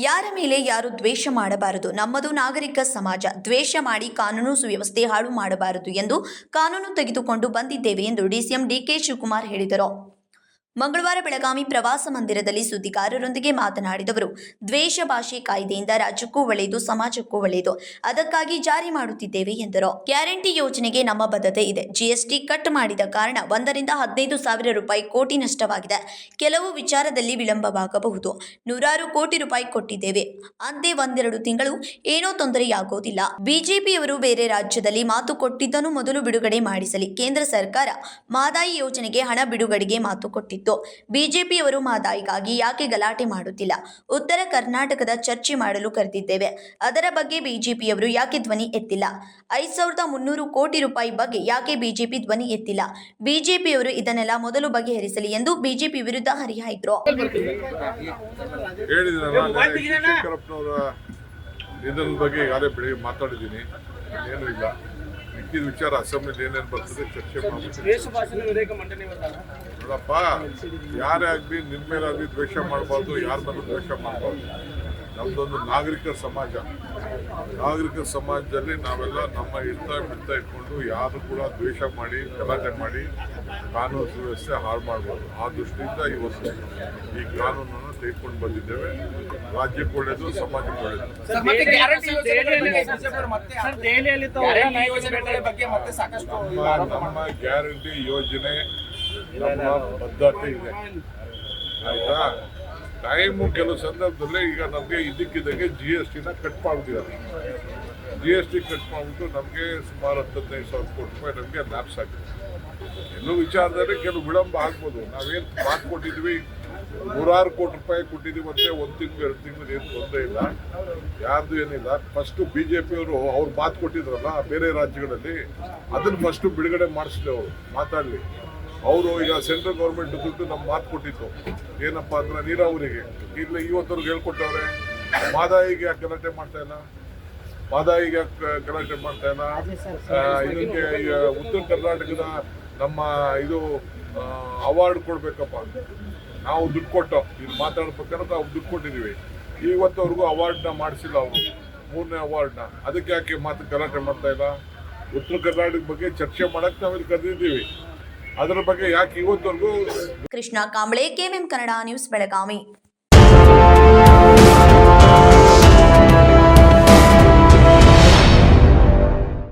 ಯಾರ ಮೇಲೆ ಯಾರು ದ್ವೇಷ ಮಾಡಬಾರದು? ನಮ್ಮದು ನಾಗರಿಕ ಸಮಾಜ. ದ್ವೇಷ ಮಾಡಿ ಕಾನೂನು ಸುವ್ಯವಸ್ಥೆ ಹಾಳು ಮಾಡಬಾರದು ಎಂದು ಕಾನೂನು ತೆಗೆದುಕೊಂಡು ಬಂದಿದ್ದೇವೆ ಎಂದು ಡಿಸಿಎಂ ಡಿಕೆ ಶಿವಕುಮಾರ್ ಹೇಳಿದರು. ಮಂಗಳವಾರ ಬೆಳಗಾವಿ ಪ್ರವಾಸ ಮಂದಿರದಲ್ಲಿ ಸುದ್ದಿಗಾರರೊಂದಿಗೆ ಮಾತನಾಡಿದವರು, ದ್ವೇಷ ಭಾಷೆ ಕಾಯ್ದೆಯಿಂದ ರಾಜ್ಯಕ್ಕೂ ಒಳ್ಳೆಯದು ಸಮಾಜಕ್ಕೂ ಒಳ್ಳೆಯದು ಅದಕ್ಕಾಗಿ ಜಾರಿ ಮಾಡುತ್ತಿದ್ದೇವೆ ಎಂದರು. ಗ್ಯಾರಂಟಿ ಯೋಜನೆಗೆ ನಮ್ಮ ಬದ್ಧತೆ ಇದೆ. ಜಿಎಸ್ಟಿ ಕಟ್ ಮಾಡಿದ ಕಾರಣ ಒಂದರಿಂದ ಹದಿನೈದು ಸಾವಿರ ರೂಪಾಯಿ ಕೋಟಿ ನಷ್ಟವಾಗಿದೆ. ಕೆಲವು ವಿಚಾರದಲ್ಲಿ ವಿಳಂಬವಾಗಬಹುದು. ನೂರಾರು ಕೋಟಿ ರೂಪಾಯಿ ಕೊಟ್ಟಿದ್ದೇವೆ. ಅಂದೇ ಒಂದೆರಡು ತಿಂಗಳು ಏನೋ ತೊಂದರೆಯಾಗೋದಿಲ್ಲ. ಬಿಜೆಪಿಯವರು ಬೇರೆ ರಾಜ್ಯದಲ್ಲಿ ಮಾತು ಕೊಟ್ಟಿದ್ದನ್ನು ಮೊದಲು ಬಿಡುಗಡೆ ಮಾಡಿಸಲಿ. ಕೇಂದ್ರ ಸರ್ಕಾರ ಮಾದಾಯಿ ಯೋಜನೆಗೆ ಹಣ ಬಿಡುಗಡೆಗೆ ಮಾತು ಕೊಟ್ಟಿತ್ತು. ಬಿಜೆಪಿಯವರು ಮಾದಾಯಿಗಾಗಿ ಯಾಕೆ ಗಲಾಟೆ ಮಾಡುತ್ತಿಲ್ಲ? ಉತ್ತರ ಕರ್ನಾಟಕದ ಚರ್ಚೆ ಮಾಡಲು ಕರೆದಿದ್ದೇವೆ. ಅದರ ಬಗ್ಗೆ ಬಿಜೆಪಿಯವರು ಯಾಕೆ ಧ್ವನಿ ಎತ್ತಿಲ್ಲ? ಐದು ಸಾವಿರದ ಮುನ್ನೂರು ಕೋಟಿ ರೂಪಾಯಿ ಬಗ್ಗೆ ಯಾಕೆ ಬಿಜೆಪಿ ಧ್ವನಿ ಎತ್ತಿಲ್ಲ? ಬಿಜೆಪಿಯವರು ಇದನ್ನೆಲ್ಲ ಮೊದಲು ಬಗೆಹರಿಸಲಿ ಎಂದು ಬಿಜೆಪಿ ವಿರುದ್ಧ ಹರಿಹಾಯ್ದರು. ನಿಧನದ ಬಗ್ಗೆ ಈಗಾಗಲೇ ಬೆಳಿಗ್ಗೆ ಮಾತಾಡಿದ್ದೀನಿ. ಏನು ಇಲ್ಲ. ಮಿಕ್ಕಿದ ವಿಚಾರ ಅಸೆಂಬ್ಲಿ ಏನೇನು ಬರ್ತದೆ ಚರ್ಚೆ ಮಾಡ್ಬೇಕು ದ್ವೇಷ ಯಾರೇ ಆಗಲಿ ನಿಮ್ಮ ಮೇಲೆ ನೋಡಪ್ಪ ಯಾರೇ ಆಗಲಿ ನಿನ್ನ ಮೇಲಾಗಲಿ ದ್ವೇಷ ಮಾಡಬಾರ್ದು ಯಾರ ಮೇಲೂ ದ್ವೇಷ ಮಾಡಬಾರ್ದು. ನಮ್ದೊಂದು ನಾಗರಿಕ ಸಮಾಜ. ನಾಗರಿಕ ಸಮಾಜದಲ್ಲಿ ನಾವೆಲ್ಲ ನಮ್ಮ ಇರ್ತಾ ಬಿಡ್ತಾ ಇಟ್ಕೊಂಡು ಯಾರು ಕೂಡ ದ್ವೇಷ ಮಾಡಿ ಗಲಾಟೆ ಮಾಡಿ ಕಾನೂನು ಸುವ್ಯವಸ್ಥೆ ಹಾಳು ಮಾಡಬಾರ್ದು. ಆ ದೃಷ್ಟಿಯಿಂದ ಇವತ್ತು ಈ ಕಾನೂನನ್ನು ತೆಗೆದುಕೊಂಡು ಬಂದಿದ್ದೇವೆ. ರಾಜ್ಯಕ್ಕೆ ಒಳ್ಳೆಯದು ಸಮಾಜಕ್ಕೆ ಒಳ್ಳೆಯದು ಸರ್ ಮತ್ತೆ ಗ್ಯಾರಂಟಿ ಯೋಜನೆಗಳ ಬಗ್ಗೆ ಮತ್ತೆ ಸರ್ ದೆಹಲಿಯಲ್ಲಿ ಗ್ಯಾರಂಟಿ ಯೋಜನೆಗಳ ಬಗ್ಗೆ ಮತ್ತೆ ಸಾಕಷ್ಟು ಆರೋಪ ನಮ್ಮ ಗ್ಯಾರಂಟಿ ಯೋಜನೆ ನಮ್ಮ ಇದೆ ಟೈಮು ಕೆಲವು ಸಂದರ್ಭದಲ್ಲಿ ಈಗ ನಮಗೆ ಇದಕ್ಕಿದ್ದಂಗೆ ಜಿ ಎಸ್ ಟಿನ ಕಟ್ ಮಾಡ್ಬಿಟ್ಟಿದ್ದಾರೆ ಜಿ ಎಸ್ ಟಿ ಕಟ್ ಮಾಡಿಬಿಟ್ಟು ನಮಗೆ ಸುಮಾರು ಹತ್ತೈದು ಸಾವಿರ ಕೋಟಿ ರೂಪಾಯಿ ನಮಗೆ ಲ್ಯಾಪ್ಸ್ ಆಗಿದೆ. ಎಲ್ಲೋ ವಿಚಾರದಲ್ಲಿ ಕೆಲವು ವಿಳಂಬ ಆಗ್ಬೋದು. ನಾವೇನು ಮಾತು ಕೊಟ್ಟಿದ್ವಿ ನೂರಾರು ಕೋಟಿ ರೂಪಾಯಿ ಕೊಟ್ಟಿದ್ದೀವಿ ಮತ್ತೆ ಒಂದು ತಿಂಗಳು, ಎರಡು ತಿಂಗಳು ಏನು ತೊಂದರೆ ಇಲ್ಲ. ಯಾರ್ದು ಏನಿಲ್ಲ. ಫಸ್ಟು ಬಿ ಜೆ ಪಿಯವರು ಅವ್ರು ಮಾತು ಕೊಟ್ಟಿದ್ರಲ್ಲ, ಬೇರೆ ರಾಜ್ಯಗಳಲ್ಲಿ. ಅದನ್ನು ಫಸ್ಟು ಬಿಡುಗಡೆ ಮಾಡಿಸಿದೆ ಅವರು ಮಾತಾಡಲಿ. ಅವರು ಈಗ ಸೆಂಟ್ರಲ್ ಗೌರ್ಮೆಂಟ್ ದುಡ್ಡು ನಮ್ಮ ಮಾತು ಕೊಟ್ಟಿತ್ತು. ಏನಪ್ಪ ಅಂದ್ರೆ ನೀರಾವರಿಗೆ. ಇಲ್ಲ ಇವತ್ತವ್ರಿಗೆ ಹೇಳ್ಕೊಟ್ಟವ್ರೆ, ಮಾದಾಯಿಗೆ ಯಾಕೆ ಗಲಾಟೆ ಮಾಡ್ತಾ ಇಲ್ಲ? ಮಾದಾಯಿಗೆ ಯಾಕೆ ಗಲಾಟೆ ಮಾಡ್ತಾ ಇಲ್ಲ? ಇದಕ್ಕೆ ಉತ್ತರ ಕರ್ನಾಟಕದ ನಮ್ಮ ಇದು ಅವಾರ್ಡ್ ಕೊಡ್ಬೇಕಪ್ಪ. ನಾವು ದುಡ್ಡು ಕೊಟ್ಟೋ ಇದು ಮಾತಾಡ್ಬೇಕಾದ್ರೆ ನಾವು ದುಡ್ಡು ಕೊಟ್ಟಿದ್ದೀವಿ ಇವತ್ತವರೆಗೂ ಅವಾರ್ಡ್ನ ಮಾಡಿಸಿಲ್ಲ ಅವರು. ಮೂರನೇ ಅವಾರ್ಡ್ನ ಅದಕ್ಕೆ ಯಾಕೆ ಮಾತು ಗಲಾಟೆ ಮಾಡ್ತಾ ಇಲ್ಲ? ಉತ್ತರ ಕರ್ನಾಟಕ ಬಗ್ಗೆ ಚರ್ಚೆ ಮಾಡಕ್ಕೆ ನಾವಿಲ್ಲಿ ಕರೆದಿದ್ದೀವಿ. ಅದರ ಬಗ್ಗೆ ಯಾಕೆ ಇವತ್ತವರೆಗೂ ಕೃಷ್ಣ ಕಾಂಬಳೆ ಕೆಎಂಎಂ ಕನ್ನಡ ನ್ಯೂಸ್ ಬೆಳಗಾವಿ.